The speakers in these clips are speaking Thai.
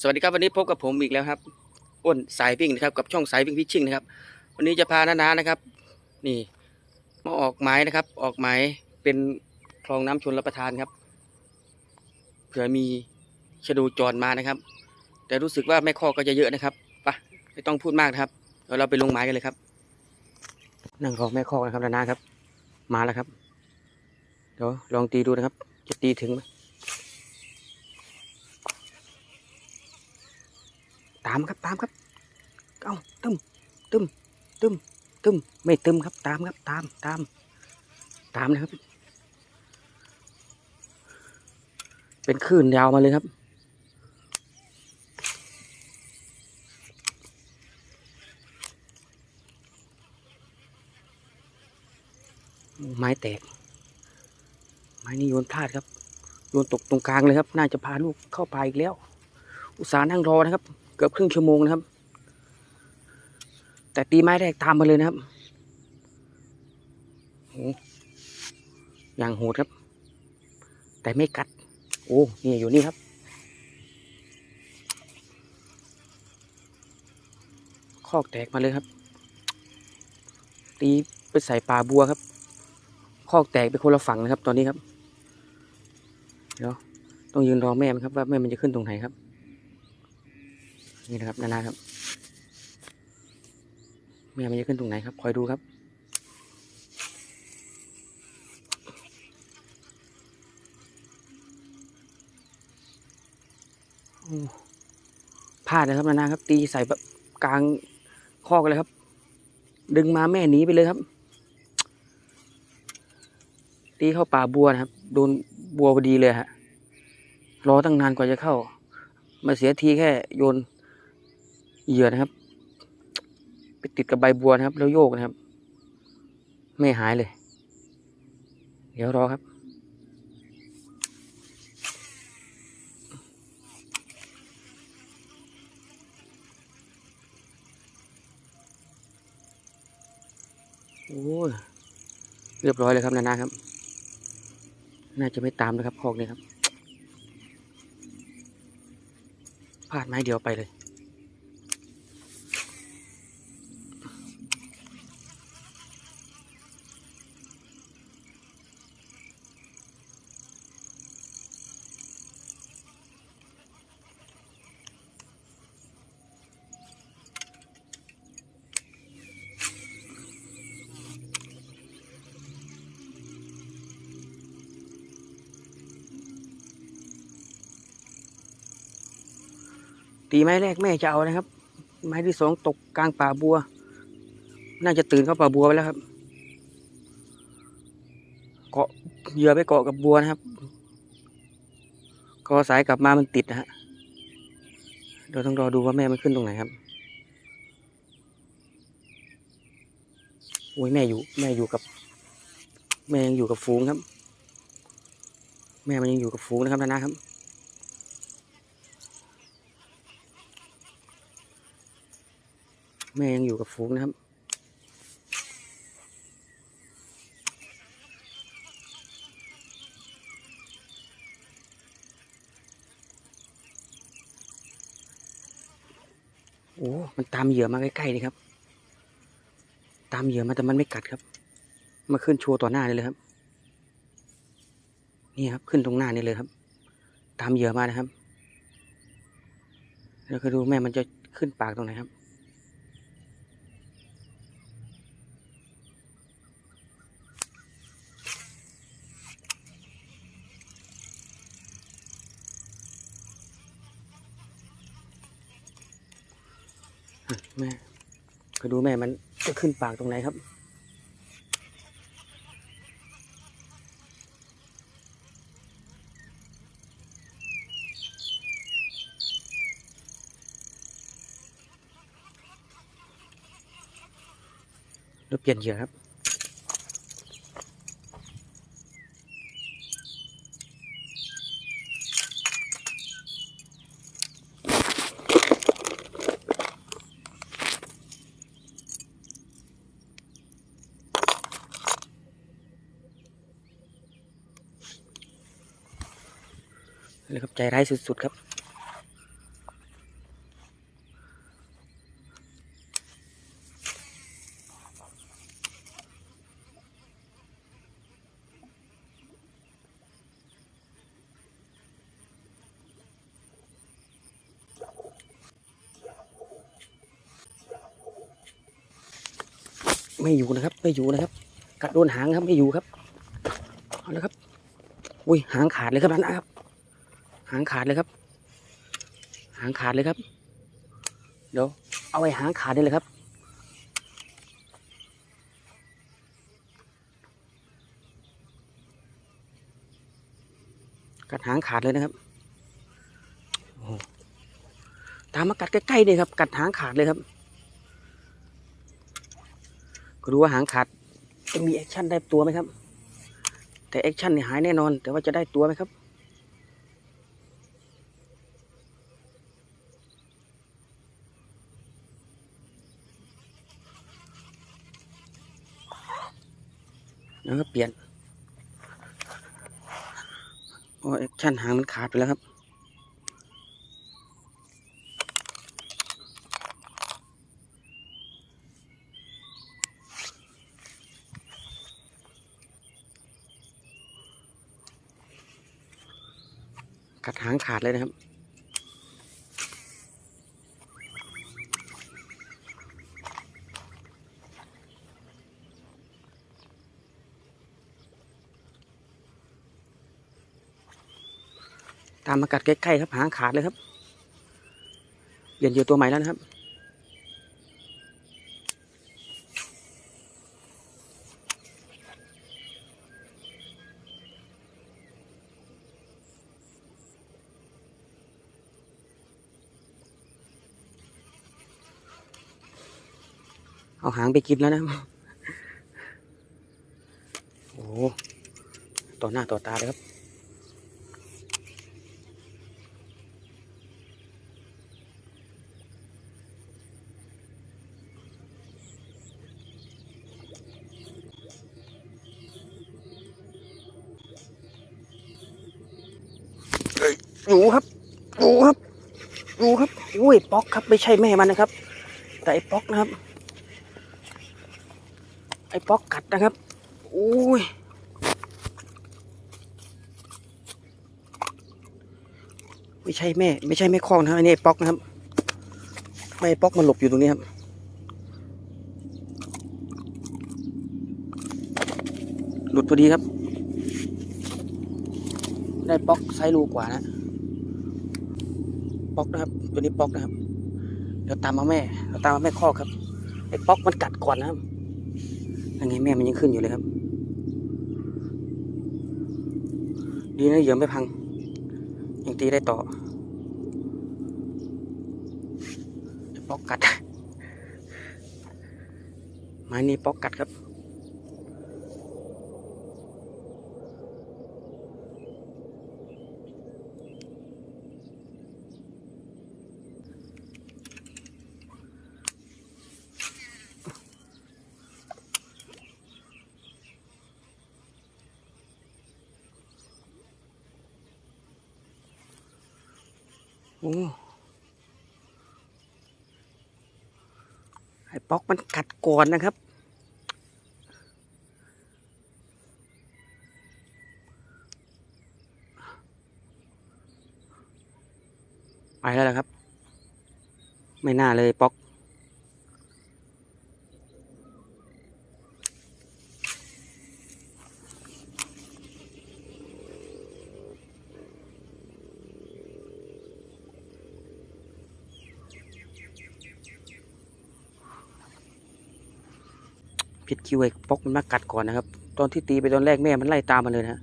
สวัสดีครับวันนี้พบกับผมอีกแล้วครับอ้นสายวิ่งนะครับกับช่องสายวิ่งพิชชิ่งนะครับ วันนี้จะพานานานะครับ นี่มาออกหมายนะครับ ออกหมายเป็นคลองน้ำชนรับประทานครับเผื่อมีชะดูจรมานะครับ แต่รู้สึกว่าแม่ข้อก็จะเยอะนะครับปะไม่ต้องพูดมากนะครับเดี๋ยวเราไปลงหมายกันเลยครับ นั่งรอแม่ข้อนะครับน้านครับ มาแล้วครับเดี๋ยวลองตีดูนะครับ จะตีถึงไหม ตามครับตามครับ เอ้าตึมตึมตึมตึมไม่ตึมครับตามครับตามตามตามนะครับ เป็นคลื่นยาวมาเลยครับไม้แตก ไม้นี่โยนพลาดครับ โยนตกตรงกลางเลยครับ น่าจะพาลูกเข้าไปอีกแล้ว อุตส่าห์นั่งรอนะครับ เกือบครึ่งชั่วโมงนะครับ แต่ตีไม้แรกตามมาเลยนะครับอย่างโหดครับ แต่ไม่กัด โอ้นี่อยู่นี่ครับคอกแตกมาเลยครับ ตีไปใส่ปลาบัวครับ คอกแตกไปคนละฝั่งนะครับ ตอนนี้ครับ เดี๋ยวต้องยืนรอแม่มันครับ ว่าแม่มันจะขึ้นตรงไหนครับ นี่นะครับนานาครับแม่มันจะขึ้นตรงไหนครับ คอยดูครับ พลาดนะครับนานาครับ ตีใส่แบบกลางข้อกเลยครับ ดึงมาแม่หนีไปเลยครับ ตีเข้าป่าบัวนะครับ โดนบัวพอดีเลยฮะรอตั้งนานกว่าจะเข้า มาเสียทีแค่โยน เหยื่อนะครับ ไปติดกับใบบัวนะครับ แล้วโยกนะครับ ไม่หายเลย เดี๋ยวรอครับ โอ้ยเรียบร้อยเลยครับนานาครับ น่าจะไม่ตามนะครับคอกนี้ครับพลาดไม้เดียวไปเลย ตีไม้แรกแม่จะเอานะครับ ไม้ที่สองตกกลางป่าบัว น่าจะตื่นเข้าป่าบัวไปแล้วครับ เกาะเหยื่อไปเกาะกับบัวนะครับกอสายกลับมามันติดนะฮะเดี๋ยวต้องรอดูว่าแม่มันขึ้นตรงไหนครับโอ้ยแม่อยู่ แม่อยู่กับ แม่ยังอยู่กับฝูงครับ แม่มันยังอยู่กับฝูงนะครับนานะครับ แม่ยังอยู่กับฝูงนะครับ โอ้ มันตามเหยื่อมาใกล้ๆนี่ครับ ตามเหยื่อมาแต่มันไม่กัดครับ มาขึ้นโชว์ต่อหน้านี่เลยครับ นี่ครับ ขึ้นตรงหน้านี่เลยครับ ตามเหยื่อมานะครับ แล้วก็ดูแม่มันจะขึ้นปากตรงไหนครับ ก็ดูแม่มันจะขึ้นปากตรงไหนครับแล้วเปลี่ยนเหยื่อครับ เลยครับใจร้ายสุด ๆ ครับ ไม่อยู่นะครับ ไม่อยู่นะครับ กัดโดนหางครับไม่อยู่ครับ เอาละครับ อุ้ยหางขาดเลยครับนั่นนะครับ หางขาดเลยครับ หางขาดเลยครับ เดี๋ยวเอาไว้หางขาดได้เลยครับ กัดหางขาดเลยนะครับโอ้โหตามมากัดใกล้ๆเลยครับ กัดหางขาดเลยครับ ก็ดูว่าหางขาดจะมีแอคชั่นได้ตัวไหมครับ แต่แอคชั่นเนี่ยหายแน่นอน แต่ว่าจะได้ตัวไหมครับ แล้วก็เปลี่ยนโอ้แอคชั่นหางมันขาดไปแล้วครับกัดหางขาดเลยนะครับามมากัดใกล้ๆครับหางขาดเลยครับเปลี่ยนเหยื่อตัวใหม่แล้วนะครับ เอาหางไปกินแล้วนะ โอ้ต่อหน้าต่อตาเลยครับ อยู่ครับอยู่ครับอยู่ครับอุ้ยป๊อกครับ ไม่ใช่แม่มันนะครับ แต่ไอ้ป๊อกนะครับ ไอ้ป๊อกกัดนะครับอุ้ยไม่ใช่แม่ ไม่ใช่แม่คล้องนะครับอันนี้ไอ้ป๊อกนะครับไม่ไอ้ป๊อกมันหลบอยู่ตรงนี้ครับหลุดพอดีครับ ได้ป๊อกไซส์รูกว่านะ ป๊อกนะครับ ตัวนี้ป๊อกนะครับ เดี๋ยวตามมาแม่เดี๋ยวตามมาแม่ข้อครับไอ้ป๊อกมันกัดก่อนนะครับยังไงแม่มันยังขึ้นอยู่เลยครับ ดีนะเหยื่อไม่พัง ยังตีได้ต่อไอ้ป๊อกกัดไม้นี้ป๊อกกัดครับ อ้ไอ้ป๊อกมันกัดก่อนนะครับ ไปแล้วล่ะครับ ไม่น่าเลยป๊อก ผิดคิวไอ้ป๊อกมันมากัดก่อนนะครับ ตอนที่ตีไปตอนแรกแม่มันไล่ตามมาเลยนะ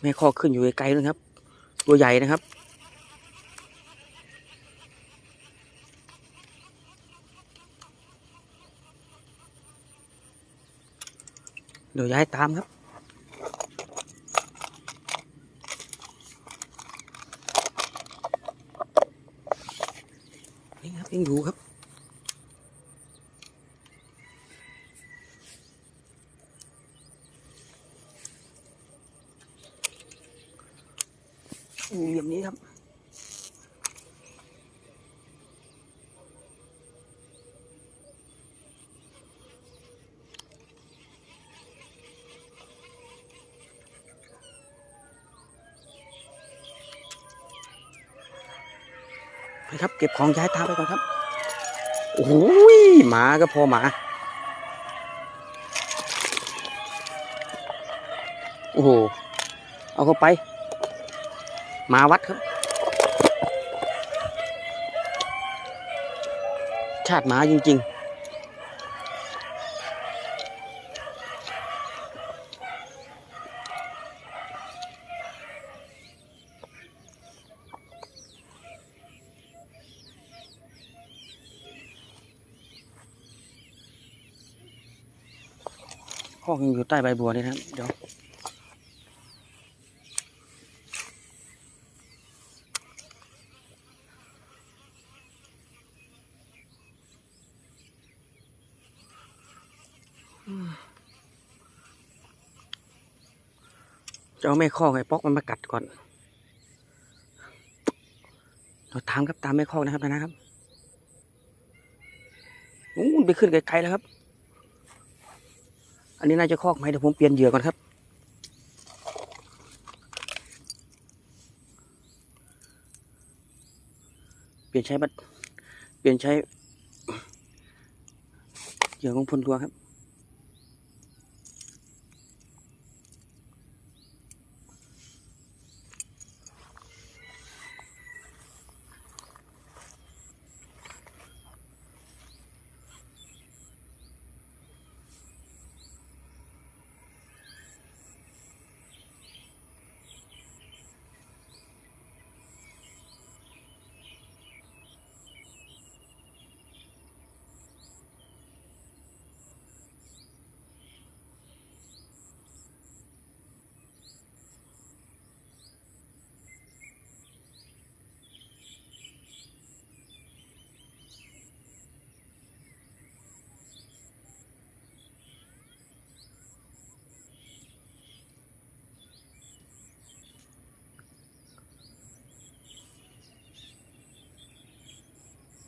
แม่ข้อขึ้นอยู่ไกลๆนะครับ ตัวใหญ่นะครับ เดี๋ยวย้ายตามครับนี่ครับยังอยู่ครับ ไปครับ เก็บของย้ายตามไปก่อนครับ โอ้โหยหมาก็พอหมา โอ้โห เอาเข้าไปหมาวัดครับ ชาติหมาจริง ๆ ห้องยังอยู่ใต้ใบบัวนี่นะครับ เดี๋ยวจะเอาแม่คอไอ้ป๊อกมันมากัดก่อน เราตามครับตามแม่คอนะครับนะนะครับอู้มันไปขึ้นไกลๆแล้วครับ อันนี้น่าจะคอกไหมเดี๋ยวผมเปลี่ยนเหยื่อก่อนครับ เปลี่ยนใช้บัตรเปลี่ยนใช้เหยื่อของพลทัวร์ครับ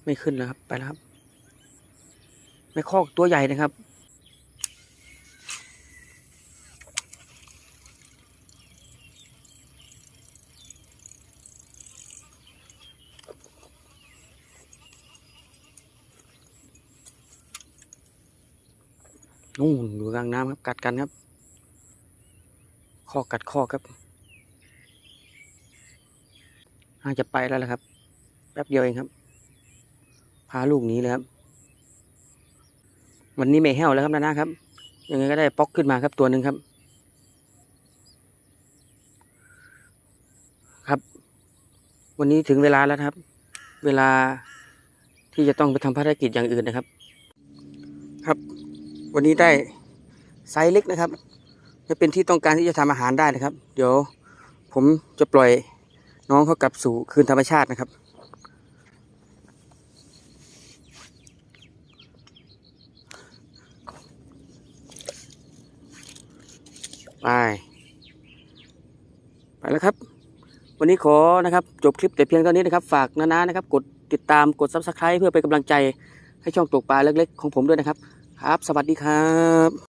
ไม่ขึ้นแล้วครับ ไปแล้วครับไม่คอกตัวใหญ่นะครับ นู่นอยู่กลางน้ำครับ กัดกันครับคอกัดคอครับน่าจะไปแล้วแหละครับ แป๊บเดียวเองครับ พาลูกนี้เลยครับ วันนี้ไม่แห้วแล้วครับนานะครับ ยังไงก็ได้ป๊อกขึ้นมาครับตัวหนึ่งครับ ครับ วันนี้ถึงเวลาแล้วครับ เวลาที่จะต้องไปทำภารกิจอย่างอื่นนะครับ ครับ วันนี้ได้ไซส์เล็กนะครับจะเป็นที่ต้องการที่จะทำอาหารได้นะครับ เดี๋ยวผมจะปล่อยน้องเขากลับสู่คืนธรรมชาตินะครับ ไป ไปแล้วครับ วันนี้ขอนะครับ จบคลิปแต่เพียงเท่านี้นะครับ ฝากนานๆนะครับ กดติดตามกดซับสไคร b e เพื่อเป็นกำลังใจให้ช่องตกปลาเล็กๆ ของผมด้วยนะครับ ครับ สวัสดีครับ